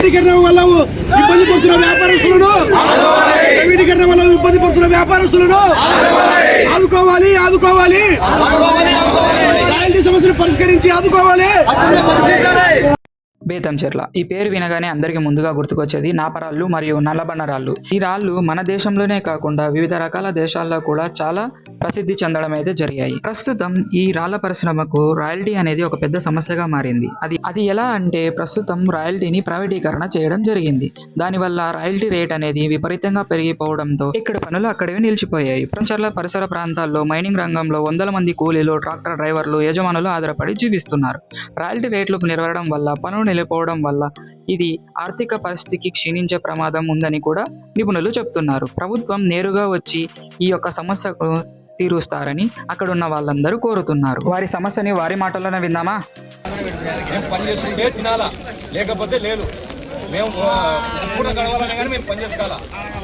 ప్రైవేటీకరణ వల్ల ఇబ్బంది పడుతున్న వ్యాపారస్తులను. ప్రైవేటీకరణ వల్ల ఇబ్బంది పడుతున్న వ్యాపారస్తులను. ఆదుకోవాలి ఆదుకోవాలి. రాయల్టీ సమస్యను పరిష్కరించి ఆదుకోవాలి. బేతంచెర్ల ఈ పేరు వినగానే అందరికీ ముందుగా గుర్తుకొచ్చేది నాపరాళ్ళు మరియు నల్లబన్న రాళ్ళు. ఈ రాళ్ళు మన దేశంలోనే కాకుండా వివిధ రకాల దేశాల్లో కూడా చాలా ప్రసిద్ధి చెందడం అయితే జరిగాయి. ప్రస్తుతం ఈ రాళ్ళ పరిశ్రమకు రాయల్టీ అనేది ఒక పెద్ద సమస్యగా మారింది. అది అది ఎలా అంటే ప్రస్తుతం రాయల్టీని ప్రైవేటీకరణ చేయడం జరిగింది. దానివల్ల రాయల్టీ రేట్ అనేది విపరీతంగా పెరిగిపోవడంతో ఇక్కడ పనులు అక్కడే నిలిచిపోయాయి. ప్రచర్ల పరిసర ప్రాంతాల్లో మైనింగ్ రంగంలో వందల మంది కూలీలు ట్రాక్టర్ డ్రైవర్లు యజమానులు ఆధారపడి జీవిస్తున్నారు. రాయల్టీ రేట్లు నిలవడం వల్ల పనులు నిలిపోవడం వల్ల ఇది ఆర్థిక పరిస్థితికి క్షీణించే ప్రమాదం ఉందని కూడా నిపుణులు చెప్తున్నారు. ప్రభుత్వం నేరుగా వచ్చి ఈ యొక్క సమస్యకు తీరుస్తారని అక్కడ ఉన్న వాళ్ళందరూ కోరుతున్నారు. వారి సమస్యని వారి మాటల్లోనే విందామా? మేము పని చేస్తుంటే తినాలా? లేకపోతే లేదు. మేము ఆ, పూట గడవాలనే కానీ మేము పని చేసుకోవాలా?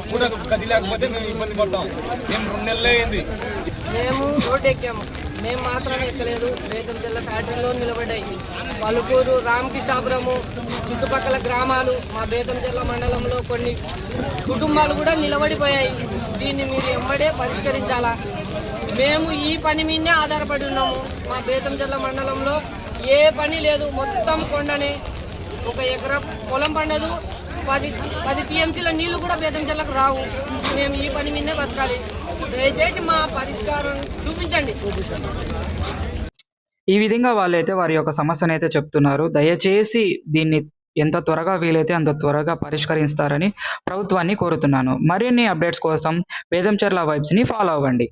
పూట గది లేకపోతే మేము ఇబ్బంది పడతాం. మేము రెండు నెలలే అయింది. మేము రోడ్డు ఎక్కాము. మేము మాత్రమే ఎక్కలేదు. రేతం జిల్లా ఫ్యాక్టరీలో నిలబడ్డాయి. పలుకూరు రామకృష్ణాపురము చుట్టుపక్కల గ్రామాలు మా బేతం జిల్లా మండలంలో కొన్ని కుటుంబాలు కూడా నిలబడిపోయాయి. దీన్ని మీరు ఎమ్మడే పరిష్కరించాలా? మేము ఈ పని మీదనే ఆధారపడి ఉన్నాము. మా బేతం జిల్లా మండలంలో ఏ పని లేదు. మొత్తం కొండనే. ఒక ఎకరా పొలం పండదు. పది పది టీఎంసీల నీళ్ళు కూడా బేతం జిల్లాకు రావు. మేము ఈ పని మీదనే బతకాలి. దయచేసి మా పరిష్కారం చూపించండి. ఈ విధంగా వాళ్ళైతే వారి యొక్క సమస్యను అయితే చెప్తున్నారు. దయచేసి దీన్ని ఎంత త్వరగా వీలైతే అంత త్వరగా పరిష్కరిస్తారని ప్రభుత్వాన్ని కోరుతున్నాను. మరిన్ని అప్డేట్స్ కోసం వేదంచర్ల వైబ్స్ని ఫాలో అవ్వండి.